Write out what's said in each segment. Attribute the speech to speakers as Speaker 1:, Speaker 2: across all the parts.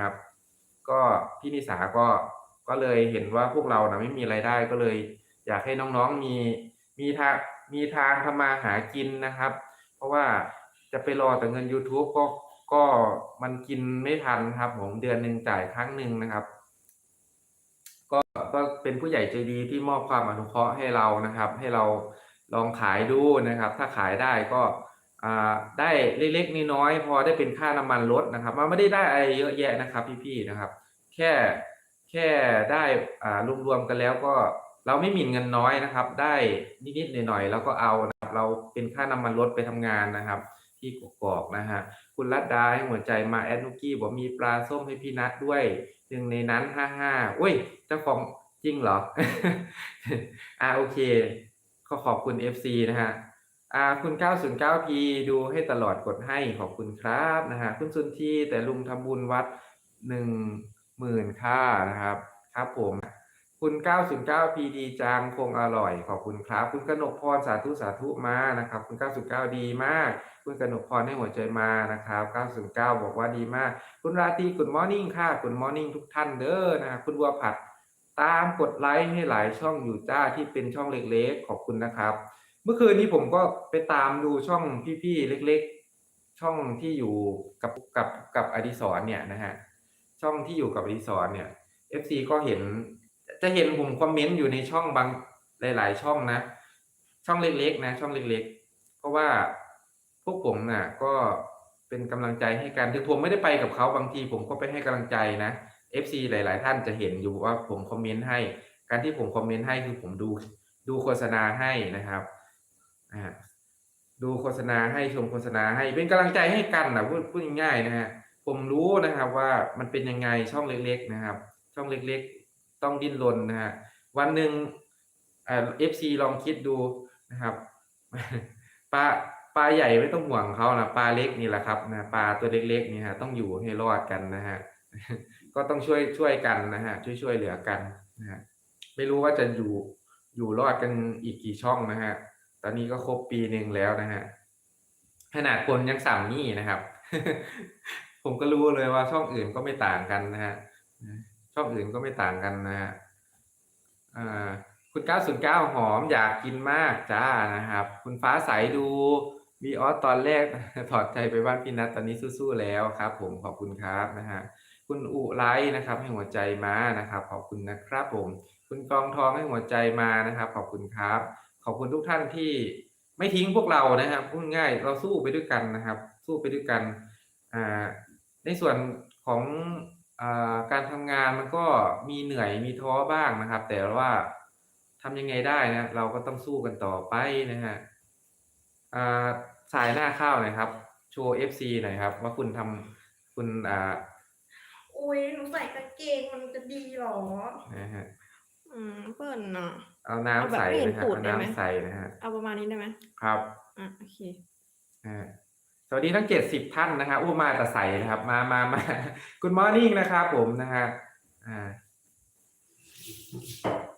Speaker 1: นะครับ ก็พี่นิสาก็ก็เลยเห็นว่าพวกเรานะไม่มีรายได้ก็เลย อยากให้น้องๆมีมีทางมีทางทำมาหากินนะครับ เพราะว่าจะไปรอแต่เงิน YouTube ก็ก็มันกินไม่ทันครับ ผมเดือนหนึ่งจ่ายครั้งหนึ่งนะครับ ก็ก็เป็นผู้ใหญ่ใจดีที่มอบความอนุเคราะห์ให้เรานะครับ ให้เราลองขายดูนะครับ ถ้าขายได้ก็ ได้เล็กๆน้อยๆพอได้เป็นค่าน้ำมันรถนะครับมันไม่ได้ได้อะไรเยอะแยะนะครับ พี่ๆนะครับ แค่แค่ได้รวมๆกันแล้วก็เราไม่หมิ่นเงินน้อยนะครับ ได้นิดๆหน่อยๆแล้วก็เอานะครับเราเป็นค่าน้ำมันรถไปทำงานนะครับ ที่กกอกนะฮะคุณรัตดาให้หัวใจมาแอดนุกี้บอกมีปลาส้มให้พี่นัทด้วยหนึ่งในนั้นห้าห้าอุ้ยเจ้าของจริงเหรออ่าโอเคก็ขอบคุณ FC นะฮะ อ่าคุณ 909P ดูให้ตลอดกดให้ขอบคุณครับนะฮะคุณสุนทีแต่ลุงทำบุญวัดหนึ่งหมื่นค่านะครับ ครับผม คุณ 909 PD จางคงอร่อยขอบคุณครับ คุณกนกพรสาธุสาธุมานะครับ คุณ909ดีมาก คุณกนกพรให้หัวใจมานะครับ 909 บอกว่าดีมาก คุณราตรีคุณมอร์นิ่งค่ะคุณมอร์นิ่งทุกท่านเด้อนะคคุณบัวผัด ตามกดไลค์ให้หลายช่องอยู่จ้าที่เป็นช่องเล็กๆ ขอบคุณนะครับ เมื่อคืนนี้ผมก็ไปตามดูช่องพี่ๆเล็ก ๆ ช่องที่อยู่กับกับกับอดิศรเนี่ยนะฮะช่องที่อยู่กับอดิศรเนี่ย FC ก็เห็น จะเห็นผมคอมเมนต์อยู่ในช่องบางหลาย ๆ ช่องนะ ช่องเล็กๆ นะ ช่องเล็ก ๆ เพราะว่าพวกผมน่ะ ก็เป็นกำลังใจให้กันถึงผมไม่ได้ไปกับเขาบางทีผมก็ไปให้กำลังใจนะ FC หลาย ๆ ท่านจะเห็นอยู่ว่าผมคอมเมนต์ให้ การที่ผมคอมเมนต์ให้คือผมดูดูโฆษณาให้นะครับ ดูโฆษณาให้ชมโฆษณาให้เป็นกำลังใจให้กันนะพูดพูดง่ายๆนะฮะผมรู้นะครับว่ามันเป็นยังไงช่องเล็ก ๆ นะครับ ช่องเล็กๆ ต้องดิ้นรนนะฮะวันหนึ่งเอ่อฟซีลองคิดดูนะครับปลาปลาใหญ่ไม่ต้องห่วงเขานะปลาเล็กนี่แหละครับนะปลาตัวเล็กๆนี่ฮะต้องอยู่ให้รอดกันนะฮะก็ต้องช่วยช่วยกันนะฮะช่วยช่วยเหลือกันนะฮะไม่รู้ว่าจะอยู่อยู่รอดกันอีกกี่ช่องนะฮะ ตอนนี้ก็ครบปีหนึ่งแล้วนะฮะขนาดคนยังสั่งนี่นะครับ ผมก็รู้เลยว่าช่องอื่นก็ไม่ต่างกันนะฮะช่องอื่นก็ไม่ต่างกันนะฮะอ่าคุณ909หอมอยากกินมากจ้านะครับ คุณฟ้าใสดูวีออสตอนแรกถอดใจไปบ้านพี่นัทตอนนี้สู้ๆแล้วครับ ผมขอบคุณครับนะฮะคุณอุไลท์นะครับ ให้หัวใจมานะครับ ขอบคุณนะครับ ผม คุณกองทองให้หัวใจมานะครับ ขอบคุณครับ ขอบคุณทุกท่านที่ไม่ทิ้งพวกเรานะครับพูดง่ายเราสู้ไปด้วยกันนะครับ สู้ไปด้วยกันอ่าในส่วนของอาการทำงานมันก็มีเหนื่อยมีท้อบ้างนะครับ แต่ว่าทำยังไงได้นะเราก็ต้องสู้กันต่อไปนะฮะอ่าสายหน้าข้าวหน่อยครับโชว์ FC หน่อยครับ ว่าคุณทำคุณอ่า
Speaker 2: อุ้ยหนูใส่กางเกงมันจะดีเหรอ
Speaker 1: นะฮะ
Speaker 3: อืมเปิ่นเนาะ
Speaker 1: เอาน้ำ
Speaker 3: เอาแบบ
Speaker 1: ใส่
Speaker 3: ไม่เห็น
Speaker 1: นะฮะ
Speaker 3: ตูด
Speaker 1: เอา
Speaker 3: ได้ไหม
Speaker 1: น้ำใส่นะฮะ
Speaker 3: เอาประมาณนี้ได้ไหม
Speaker 1: ครับ
Speaker 3: อะโอเค
Speaker 1: อ่าสวัสดีทั้งเจ็ดสิบท่านนะครับอู้มาแต่ใส่นะครับ มามามาคุณมอร์นิ่งนะครับผมนะฮะอ่า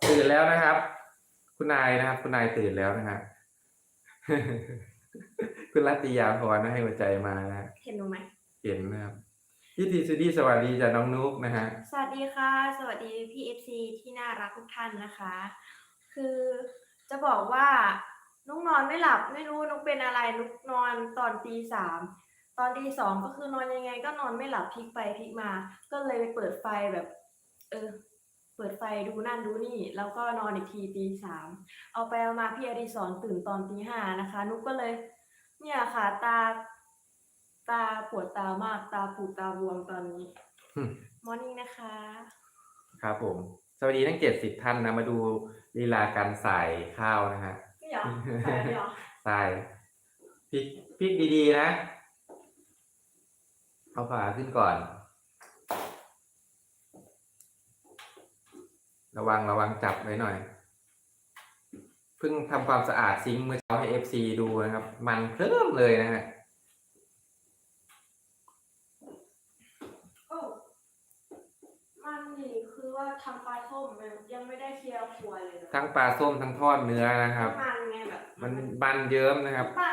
Speaker 1: ตื่นแล้วนะครับ คุณนายนะครับ คุณนายตื่นแล้วนะฮะ คุณรัตติยาพรนะให้หัวใจมานะฮะ
Speaker 2: เห็นหนูไหม
Speaker 1: เห็นนะครับ พี่ทีสุดีสวัสดีจากน้องนุ๊กนะฮะ
Speaker 2: สวัสดีค่ะ สวัสดีพี่เอฟซีที่น่ารักทุกท่านนะคะ คือจะบอกว่านุกนอนไม่หลับไม่รู้นุ๊กเป็นอะไรนุ๊กนอนตอนตีสามตอนตีสองก็คือนอนยังไงก็นอนไม่หลับพลิกไปพลิกมา ก็เลยไปเปิดไฟแบบ เออ เปิดไฟดูนั่นดูนี่ แล้วก็นอนอีกทีตีสามเอาไปเอามาพี่อดิศรตื่นตอนตีห้านะคะ นุ๊กก็เลย เนี่ยค่ะตา ตาปวดตามากตาปูดตาบวมตอนนี้
Speaker 1: อืม
Speaker 2: มอร์นิ่งนะคะ
Speaker 1: ครับผม สวัสดีทั้งเจ็ดสิบท่านนะ มาดูลีลาการใส่ข้าวนะฮะ
Speaker 2: ไม่เหรอใส่ไม่เหรอ
Speaker 1: ใส่พลิกพลิกดีๆนะ เอาฝาขึ้นก่อน ระวังระวังจับไว้หน่อย เพิ่งทำความสะอาดซิงค์เมื่อเช้าให้เอฟซีดูนะครับ มันเพิ่มเลยนะฮะ
Speaker 2: โอ้มันนี่ คือว่าทำปลาส้มมันยังไม่ได้เคลียร์ครัวเลยนะ
Speaker 1: ทั้งปลาส้มทั้งทอดเนื้อนะครับ
Speaker 2: มันไงแบบ
Speaker 1: มันมันเยิ้มนะครับ
Speaker 2: บ้านจะเป็นอ